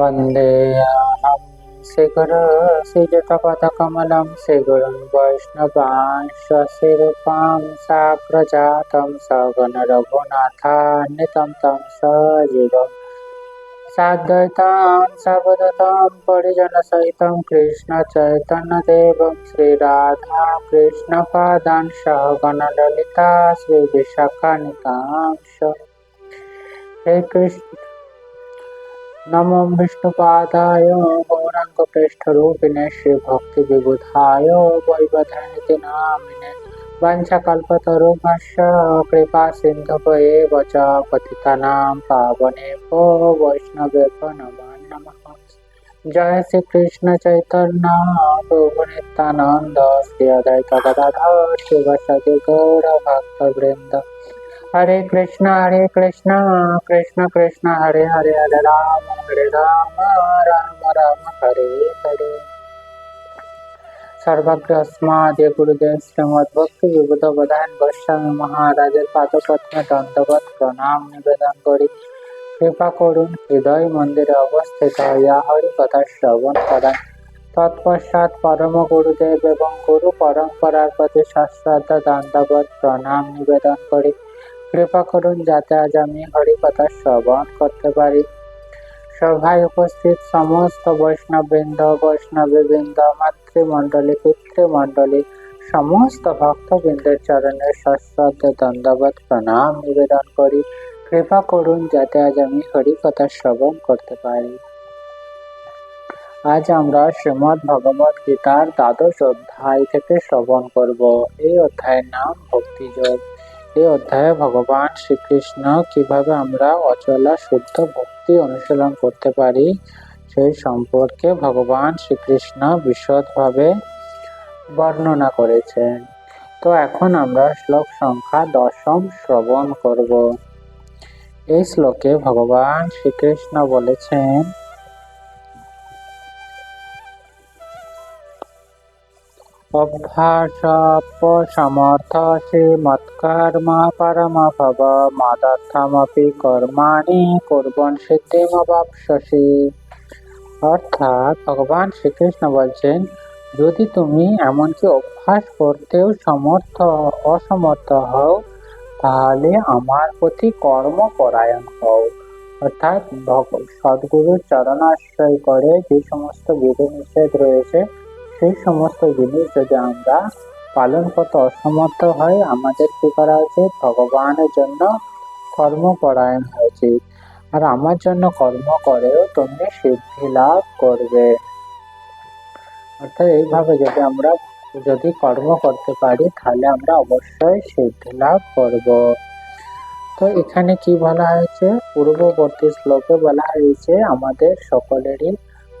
वन्देऽहं शिखरसिजतपथकमलं श्रीगुरुं वैष्णवांश्वशिरूपां साग्रजातं सगणरघुनाथान्वितं तं सजीवम् साद्वैतां सर्वदतां परिजनसहितं कृष्णचैतन्यदेवं श्रीराधा कृष्णपादान् सहगणललिता श्रीविशाखानिकांश हे कृष्ण नमो विष्णुपादाय गौराङ्गपृष्ठरूपिणे श्रीभक्तिविबुधाय वैवधनिति नामिने वंशकल्पतरुभ्यश्च कृपासिन्धुभ्येव च पतितानां पावनेभ्यो वैष्णवेभ्यो नमो नमः जय श्री कृष्ण चैतन्य प्रभु नित्यानंद श्री अद्वैत गदाधर शिवसदि गौर भक्तवृंद হরে কৃষ্ণ হরে কৃষ্ণ কৃষ্ণ কৃষ্ণ হরে হরে হরে রাম হরে রাম রাম রাম হরে হরে সর্বাগ্র গুরুদেব শ্রীমদ ভক্তি বিভূত প্রধান গোস্বামী মহারাজের পাদপত্মে দন্তবৎ প্রণাম নিবেদন করি কৃপা করুন হৃদয় মন্দিরে অবস্থিত ইয়া হরি কথা শ্রবণ করান তৎপশ্চাৎ পরম গুরুদেব এবং গুরু পরম্পরার প্রতি সশ্রদ্ধ দন্তবৎ প্রণাম নিবেদন করি কৃপা করুন যাতে আজ আমি হরি কথা শ্রবণ করতে পারি। সভায় উপস্থিত সমস্ত বৈষ্ণব বৃন্দ বৈষ্ণববৃন্দ, বৈষ্ণবীবৃন্দ, মাতৃমণ্ডলী, পিতৃমণ্ডলী, সমস্ত ভক্তবৃন্দের চরণের সশ্রদ্ধ দণ্ডবত প্রণাম নিবেদন করি। কৃপা করুন যাতে আজ আমি হরি কথা শ্রবণ করতে পারি। আজ আমরা শ্রীমদ ভগবত গীতার দ্বাদশ অধ্যায় থেকে শ্রবণ করব। এই অধ্যায়ের নাম ভক্তিযোগ। এই অধ্যায়ে ভগবান শ্রীকৃষ্ণ কীভাবে আমরা অচলা, শুদ্ধ ভক্তি অনুশীলন করতে পারি, সেই সম্পর্কে ভগবান শ্রীকৃষ্ণ বিশদভাবে বর্ণনা করেছেন। তো এখন আমরা শ্লোক সংখ্যা দশম শ্রবণ করব। এই শ্লোকে ভগবান শ্রীকৃষ্ণ বলেছেন অভ্যাসপসমর্থসি মৎকর্ম পরমভব মাদার্থমপি কর্মাণি কুর্বন সিদ্ধিমবাপসি অর্থাৎ ভগবান শ্রীকৃষ্ণ বলছেন, যদি তুমি এমনকি অভ্যাস করতেও সমর্থ, অসমর্থ হও, তাহলে আমার প্রতি কর্মপরায়ণ হও। অর্থাৎ সদ্গুরুর চরণাশ্রয় করে যে সমস্ত বিধি নিষেধ রয়েছে সেই সমস্ত জিনিস যদি আমরা পালন করতে অসমর্থ হয় আমাদের কি করা উচিত? ভগবানের জন্য কর্মপরায়ণ হয়েছে আর আমার জন্য কর্ম করেও তুমি সিদ্ধি লাভ করবে। অর্থাৎ এইভাবে যদি আমরা, যদি কর্ম করতে পারি, তাহলে আমরা অবশ্যই সিদ্ধি লাভ করব। তো এখানে কি বলা হয়েছে? পূর্ববর্তী শ্লোকে বলা হয়েছে, আমাদের সকলেরই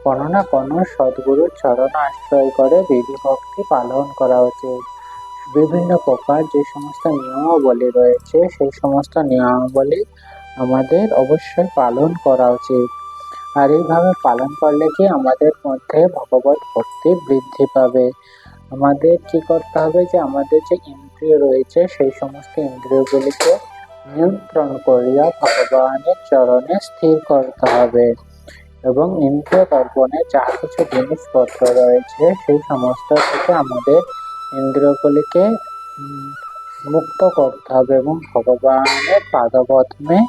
কোনো না কোনো সদ্গুরুর চরণ আশ্রয় করে বিধি ভক্তি পালন করা উচিত। বিভিন্ন প্রকার যে সমস্ত নিয়মাবলী রয়েছে, সেই সমস্ত নিয়মাবলী আমাদের অবশ্যই পালন করা উচিত। আর এইভাবে পালন করলে কি আমাদের মধ্যে ভগবত ভক্তি বৃদ্ধি পাবে? আমাদের কি করতে হবে যে, আমাদের যে ইন্দ্রিয় রয়েছে, সেই সমস্ত ইন্দ্রিয়গুলিকে নিয়ন্ত্রণ করিয়া ভগবানের চরণে স্থির করতে হবে। এবং ইন্দ্রিয় দর্পণে যা কিছু জিনিসপত্র রয়েছে, সেই সমস্ত থেকে আমাদের ইন্দ্রিয়গুলিকে মুক্ত করতে হবে এবং ভগবানের পাদপদ্মে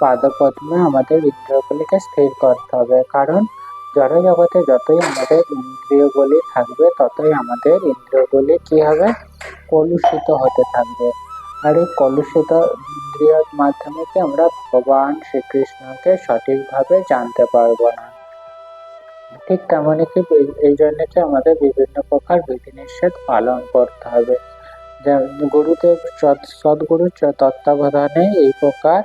পাদপদ্মে আমাদের ইন্দ্রিয়গুলিকে স্থির করতে হবে। কারণ জড় জগতে যতই আমাদের ইন্দ্রিয়গুলি থাকবে, ততই আমাদের ইন্দ্রিয়গুলি কি হবে? কলুষিত হতে থাকবে। আর এই কলুষিত ইন্দ্রিয়র মাধ্যমে কি আমরা ভগবান শ্রীকৃষ্ণকে সঠিকভাবে জানতে পারব না? ঠিক তেমনই কি এই জন্য কি আমাদের বিভিন্ন প্রকার বিধিনিষেধ পালন করতে হবে। গুরুদেব সদ্গুরুর তত্ত্বাবধানে এই প্রকার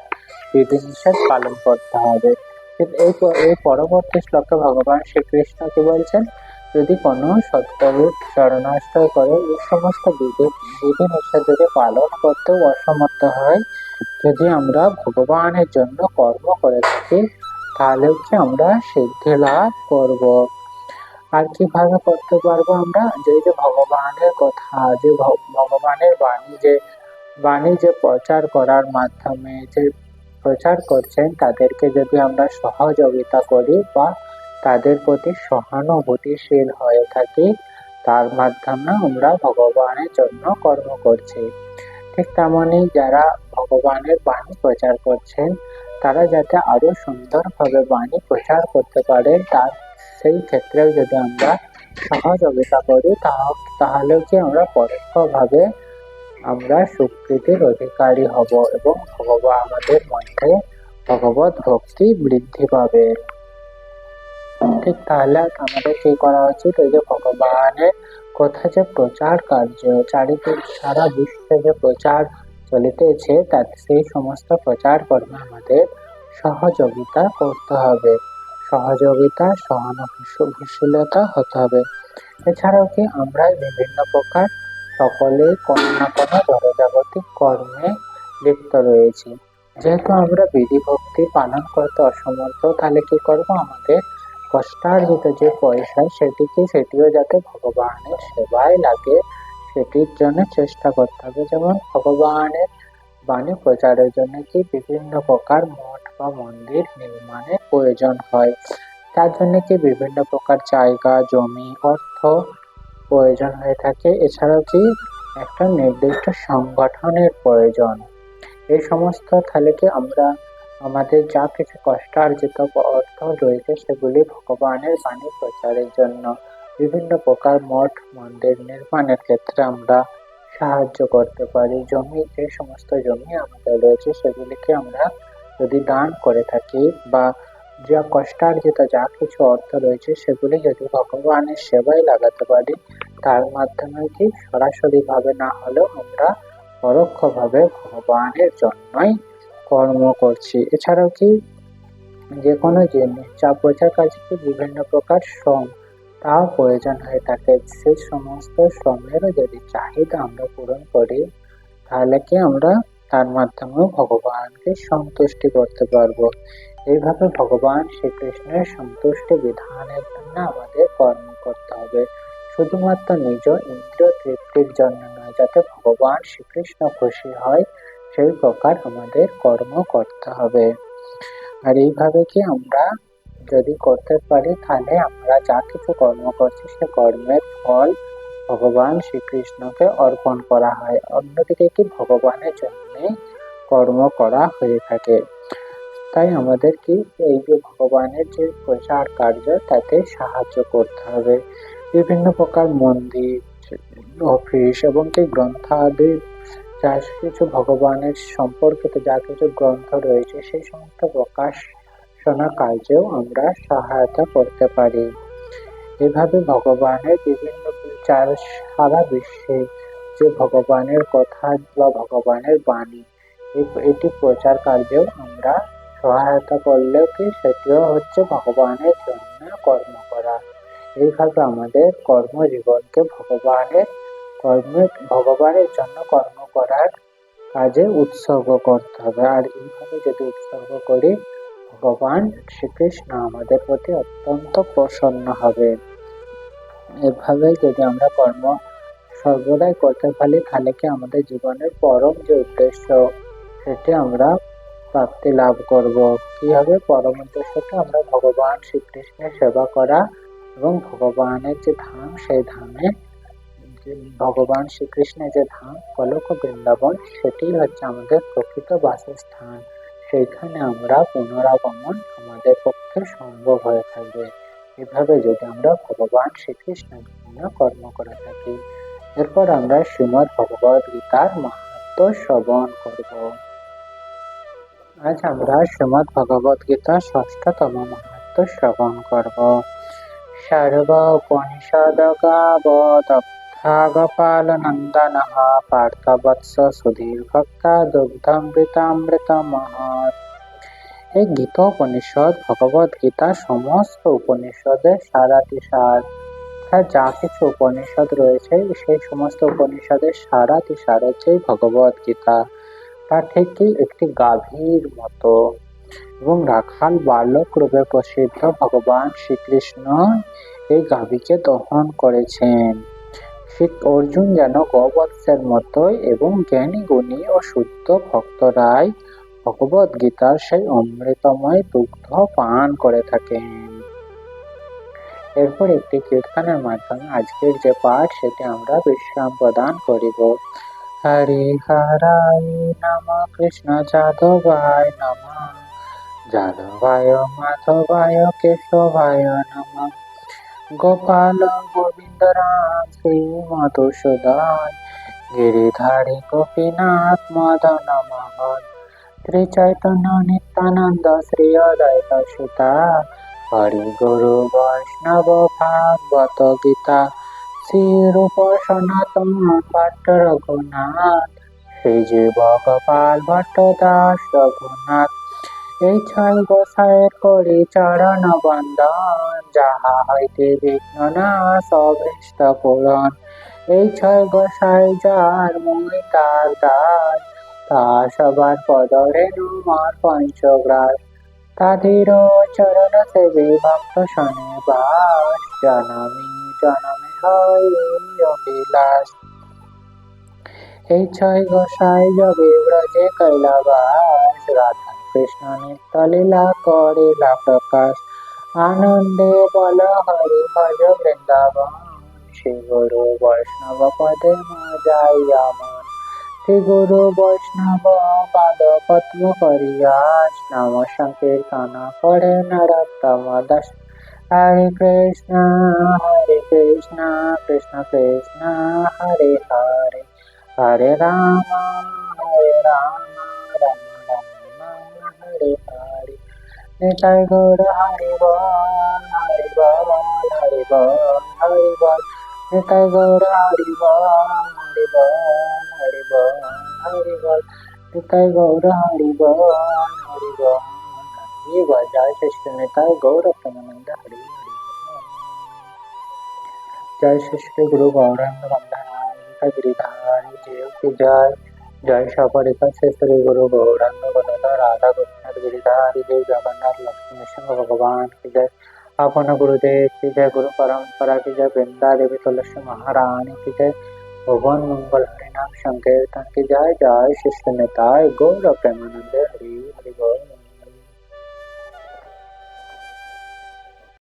বিধিনিষেধ পালন করতে হবে। এই পরবর্তী শ্লোকে ভগবান শ্রীকৃষ্ণ কি বলছেন যদি কোনো সৎকর্মের শরণাশ্রয় করে এই সমস্ত বিধি বিধি নিষেধ যদি পালন করতেও অসমর্থ হয়। যদি আমরা ভগবানের জন্য কর্ম করে থাকি, তাহলে হচ্ছে আমরা সিদ্ধি লাভ করব। আর কীভাবে করতে পারব আমরা? যে যে ভগবানের কথা, যে ভগবানের বাণী যে বাণী যে প্রচার করার মাধ্যমে যে প্রচার করছেন, তাদেরকে যদি আমরা সহযোগিতা করি বা তাদের প্রতি সহানুভূতিশীল হয়ে থাকি। তার মাধ্যমে আমরা ভগবানের জন্য কর্ম করছি। ঠিক তেমনই যারা ভগবানের বাণী প্রচার করছেন, তারা যাতে আরও সুন্দরভাবে বাণী প্রচার করতে পারে, তার সেই ক্ষেত্রেও যদি আমরা সহযোগিতা করি তাহলে কি আমরা পরোক্ষভাবে আমরা সুকৃতির অধিকারী হব এবং ভগবান আমাদের মধ্যে ভগবত ভক্তি বৃদ্ধি পাবে। ঠিক তাহলে আমাদের কি করা উচিত। ওই যে ভগবানের কথা যে প্রচার কার্য, চারিদিক সারা বিশ্বে যে প্রচার চলিতেছে তার সেই সমস্ত প্রচার কর্মে আমাদের সহযোগিতা করতে হবে। সহযোগিতা, সহানুভূতিশীলতা হতে হবে। এছাড়াও কি আমরা বিভিন্ন প্রকার সকলেই কোনো না কোনো জনজাগতিক কর্মে লিপ্ত রয়েছি। যেহেতু আমরা বিধি ভক্তি পালন করতে অসমর্থ, তাহলে কি করব? আমাদের কষ্টার্জিত যে পয়সা সেটিকে, সেটিও যাতে ভগবানের সেবায় লাগে, সেটির জন্য চেষ্টা করতে হবে। যেমন ভগবানের বাণী প্রচারের জন্য কি বিভিন্ন প্রকার মঠ বা মন্দির নির্মাণের প্রয়োজন হয়। তার জন্য কি বিভিন্ন প্রকার জায়গা, জমি, অর্থ প্রয়োজন হয়ে থাকে। এছাড়াও কি একটা নির্দিষ্ট সংগঠনের প্রয়োজন। এই সমস্ত তাহলে কি আমরা আমাদের যা কিছু কষ্ট কষ্টার্জিত অর্থ রয়েছে, সেগুলি ভগবানের বাণী প্রচারের জন্য। বিভিন্ন প্রকার মঠ, মন্দির নির্মাণের ক্ষেত্রে আমরা সাহায্য করতে পারি। জমি, যে সমস্ত জমি আমাদের রয়েছে, সেগুলিকে আমরা যদি দান করে থাকি বা যা কষ্টার্জিত যা কিছু অর্থ রয়েছে, সেগুলি যদি ভগবানের সেবায় লাগাতে পারি, তার মাধ্যমে কি সরাসরি ভাবে না হলেও আমরা পরোক্ষভাবে ভগবানের জন্যই কর্ম করছি। এছাড়াও কি যে কোনো জিনিস যা প্রচার কাজে বিভিন্ন প্রকার শ্রম, তাও প্রয়োজন হয়ে থাকে সেই সমস্ত শ্রমেরও যদি চাহিদা আমরা পূরণ করি, তাহলে কি আমরা তার মাধ্যমেও ভগবানকে সন্তুষ্টি করতে পারব। এইভাবে ভগবান শ্রীকৃষ্ণের সন্তুষ্টি বিধানের জন্য আমাদের কর্ম করতে হবে। শুধুমাত্র নিজ ইন্দ্রিয় তৃপ্তির জন্য নয়, যাতে ভগবান শ্রীকৃষ্ণ খুশি হয় সেই প্রকার আমাদের কর্ম করতে হবে। আর এইভাবে কি আমরা যদি করতে পারি, তাহলে আমরা যা কিছু কর্ম করছি, সে কর্মের ফল ভগবান শ্রীকৃষ্ণকে অর্পণ করা হয়। অন্যদিকে কি ভগবানের জন্য কর্ম করা হয়ে থাকে। তাই আমাদের কি এই যে ভগবানের যে প্রচার কার্য, তাতে সাহায্য করতে হবে। বিভিন্ন প্রকার মন্দির অফিস এবং কি গ্রন্থাদি যা কিছু ভগবানের সম্পর্কিত যা কিছু গ্রন্থ রয়েছে, সেই সমস্ত প্রকাশনা কার্যেও আমরা সহায়তা করতে পারি। এভাবে ভগবানের বিভিন্ন বিচার সারা বিশ্বে যে ভগবানের কথা বা ভগবানের বাণী এটি প্রচার কার্যেও আমরা সহায়তা করলেও কি সেটিও হচ্ছে ভগবানের জন্য কর্ম করা। এইভাবে আমাদের কর্মজীবনকে ভগবানের কর্মে ভগবানের জন্য কর্ম করার কাজে উৎসর্গ করতে হবে। আর এইভাবে যদি উৎসর্গ করি, ভগবান শ্রীকৃষ্ণ আমাদের প্রতি অত্যন্ত প্রসন্ন হবে। এভাবে যদি আমরা কর্ম সর্বদাই করতে পারি, তাহলে কি আমাদের জীবনের পরম যে উদ্দেশ্য, সেটি আমরা প্রাপ্তি লাভ করব। কি হবে? পরম উদ্দেশ্যটা আমরা ভগবান শ্রীকৃষ্ণের সেবা করা এবং ভগবানের যে ধাম, সেই ধামে ভগবান শ্রীকৃষ্ণের যে ধাম কলক বৃন্দাবন, সেটি হচ্ছে আমাদের প্রকৃত বাসস্থান। সেইখানে আমরা পুনরাগমন আমাদের পক্ষে সম্ভব হয়ে থাকবে। এভাবে যদি আমরা ভগবান শ্রীকৃষ্ণের জন্য কর্ম করে থাকি, এরপর আমরা শ্রীমদ ভগবদ গীতার মাহাত্ম শ্রবণ করব। আজ আমরা শ্রীমদ ভগবদ গীতার ষষ্ঠতম মাহাত্ম শ্রবণ করব। সর্ব উপনিষদ গাবত गोपालनन्दनः पार्थवत्स সুধীর্ভক্তা দুগ্ধামৃতামৃত মহৎ এই গীতা উপনিষদ ভগবত গীতা সমস্ত উপনিষদের সারাটি সার যা কিছু উপনিষদ রয়েছে সেই সমস্ত উপনিষদের সারাটি সার হচ্ছে ভগবত গীতা তা ঠিকই একটি গাভীর মতো এবং রাখাল বালক রূপে প্রসিদ্ধ ভগবান শ্রীকৃষ্ণ এই গাভীকে দহন করেছেন ঠিক অর্জুন যেন গবৎসের মতোই এবং জ্ঞানী, গুণী ও শুদ্ধ ভক্তরাই ভগবত গীতার সেই অমৃতময় দুগ্ধ পান করে থাকেন। এরপর একটি কীর্তনের মাধ্যমে আজকের যে পাঠ, সেটি আমরা বিশ্রাম প্রদান করিব। হরে হরায় নম কৃষ্ণ যাদবায় নম। যাদবায় মাধবায় কেশবায় নম। গোপাল গোবিন্দ রাম শ্রী গিরিধারী গোপীনাথ মদন মোহন শ্রী চৈতন্য নিত্যানন্দ শ্রী অদ্বৈত সুতা হরি গুরু বৈষ্ণব ভাগবত গীতা শ্রী রূপ সনাতন ভট্ট রঘুনাথ শ্রী জীব ভট্ট দাস রঘুনাথ এই ছয় গোসাইয়ের করি চরণ বন্দন যাহা হইতে বিঘ্ন না সবিষ্ট পূরণ। এই ছয় গোসাই যার মই তার দাস তা সবার পদরেণু নুমার পঞ্চগ্রাস। তাদের চরণ সেবে ভক্ত শনে বাস, জনমী জনমে হয় অভিলাষ। এই ছয় গোসাই যবে ব্রজে কৈলাবাস, রাধা কৃষ্ণ নিত্য লীলা করিলা প্রকাশ। আনন্দে বল, হরি ভজ বৃন্দাবন, শ্রী গুরু বৈষ্ণব পদে যাইয়া মন শ্রী গুরু বৈষ্ণব পাদ পদ্ম করিয়াস নাম সংকীর্তন করে নরোত্তম দাস। হরে কৃষ্ণ হরে কৃষ্ণ কৃষ্ণ কৃষ্ণ, হরে হরে। হরে রাম হরে রাম রাম হরে হরে নিতাই গৌর হরি বল হরি বল হরি বল হরি বল নিতাই গৌর হরি বল হরি বল হরি বল হরি বল নিতাই গৌর হরি বল হরি বল হরি বল জয় শ্রী নিতাই গৌর প্রেমানন্দ হরি হরি বল। জয় শ্রী শ্রী গুরু গৌরাঙ্গ বন্দনা गिरिधारी देव की जय जय सपरिका से श्री गुरु गौरांग गणेश राधा गोपीनाथ गिरिधारी जगन्नाथ लक्ष्मी सिंह भगवान की जय अपन गुरुदेव की जय गुरु परंपरा की जय वृंदा देवी तुलसी महारानी की जय भगवान मंगल हरिनाम संकीर्तन की जय जय शिष्य नेताय गौर प्रेमानंद हरि